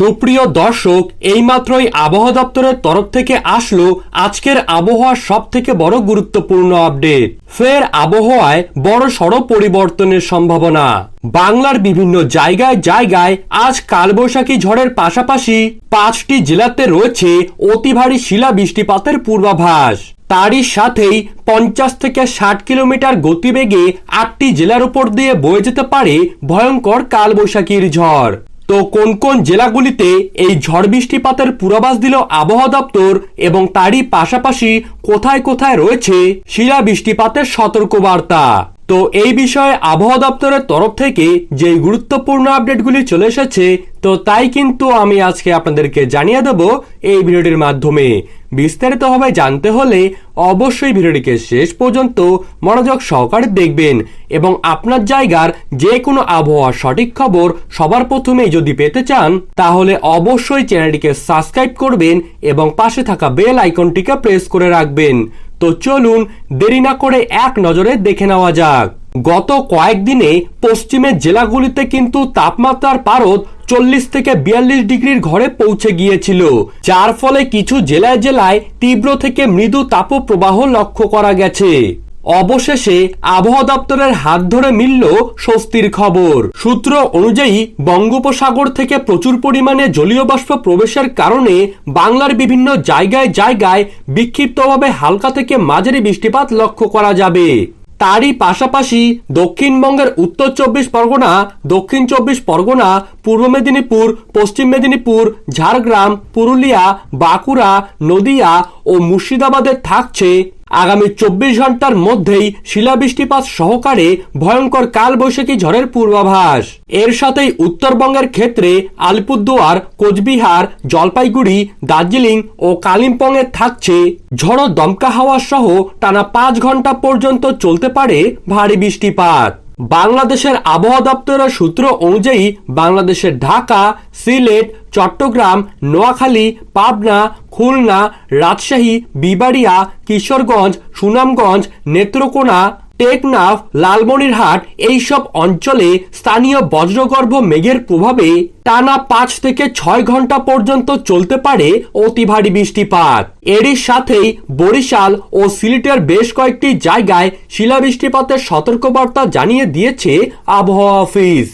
সুপ্রিয় দর্শক, এইমাত্রই আবহাওয়া দপ্তরের তরফ থেকে আসলো আজকের আবহাওয়ার সব থেকে বড় গুরুত্বপূর্ণ আপডেট। ফের আবহাওয়ায় বড় সড় পরিবর্তনের সম্ভাবনা। বাংলার বিভিন্ন জায়গায় জায়গায় আজ কালবৈশাখী ঝড়ের পাশাপাশি পাঁচটি জেলাতে রয়েছে অতি ভারী শিলা বৃষ্টিপাতের পূর্বাভাস। তারই সাথেই পঞ্চাশ থেকে ষাট কিলোমিটার গতিবেগে আটটি জেলার উপর দিয়ে বয়ে যেতে পারে ভয়ঙ্কর কালবৈশাখীর ঝড়। তো কোন কোন জেলাগুলিতে এই ঝড় বৃষ্টিপাতের পূর্বাভাস দিল আবহাওয়া দপ্তর এবং তারই পাশাপাশি কোথায় কোথায় রয়েছে শিলা বৃষ্টিপাতের সতর্কবার্তা? তো এই বিষয়ে আবহাওয়া দপ্তরের তরফ থেকে যে গুরুত্বপূর্ণ আপডেটগুলি চলে এসেছে, তো তাই কিন্তু আমি আজকে আপনাদেরকে জানিয়ে দেব এই ভিডিওটির মাধ্যমে। বিস্তারিতভাবে জানতে হলে অবশ্যই ভিডিওটিকে শেষ পর্যন্ত মনোযোগ সহকারে দেখবেন এবং আপনার জায়গার যে কোনো আবহাওয়ার সঠিক খবর সবার প্রথমেই যদি পেতে চান, তাহলে অবশ্যই চ্যানেলটিকে সাবস্ক্রাইব করবেন এবং পাশে থাকা বেল আইকনটিকে প্রেস করে রাখবেন। তো চলুন দেরি না করে এক নজরে দেখে নেওয়া যাক। গত কয়েকদিনে পশ্চিমের জেলাগুলিতে কিন্তু তাপমাত্রার পারদ চল্লিশ থেকে বিয়াল্লিশ ডিগ্রির ঘরে পৌঁছে গিয়েছিল, যার ফলে কিছু জেলায় জেলায় তীব্র থেকে মৃদু তাপপ্রবাহ লক্ষ্য করা গেছে। অবশেষে আবহাওয়া দপ্তরের হাত ধরে মিলল স্বস্তির খবর। সূত্র অনুযায়ী, বঙ্গোপসাগর থেকে প্রচুর পরিমাণে জলীয় বাষ্প প্রবেশের কারণে বাংলার বিভিন্ন জায়গায় জায়গায় বিক্ষিপ্তভাবে হালকা থেকে মাঝারি বৃষ্টিপাত লক্ষ্য করা যাবে। তারই পাশাপাশি দক্ষিণবঙ্গের উত্তর চব্বিশ পরগনা, দক্ষিণ চব্বিশ পরগনা, পূর্ব মেদিনীপুর, পশ্চিম মেদিনীপুর, ঝাড়গ্রাম, পুরুলিয়া, বাঁকুড়া, নদিয়া ও মুর্শিদাবাদে থাকছে আগামী চব্বিশ ঘণ্টার মধ্যেই শিলাবৃষ্টিপাত সহকারে ভয়ঙ্কর কালবৈশাখী ঝড়ের পূর্বাভাস। এর সাথেই উত্তরবঙ্গের ক্ষেত্রে আলিপুরদুয়ার, কোচবিহার, জলপাইগুড়ি, দার্জিলিং ও কালিম্পংয়ে থাকছে ঝড়ো দমকা হাওয়া সহ টানা পাঁচ ঘণ্টা পর্যন্ত চলতে পারে ভারী বৃষ্টিপাত। বাংলাদেশের আবহাওয়া দপ্তরের সূত্র অনুযায়ী বাংলাদেশের ঢাকা, সিলেট, চট্টগ্রাম, নোয়াখালী, পাবনা, খুলনা, রাজশাহী, বিবাড়িয়া, কিশোরগঞ্জ, সুনামগঞ্জ, নেত্রকোনা টেকনাফ, লালমনিরহাট এইসব অঞ্চলে স্থানীয় বজ্রগর্ভ মেঘের প্রভাবে টানা পাঁচ থেকে ছয় ঘণ্টা পর্যন্ত চলতে পারে অতি ভারী বৃষ্টিপাত। এরই সাথেই বরিশাল ও সিলেটের বেশ কয়েকটি জায়গায় শিলাবৃষ্টিপাতের সতর্কবার্তা জানিয়ে দিয়েছে আবহাওয়া অফিস।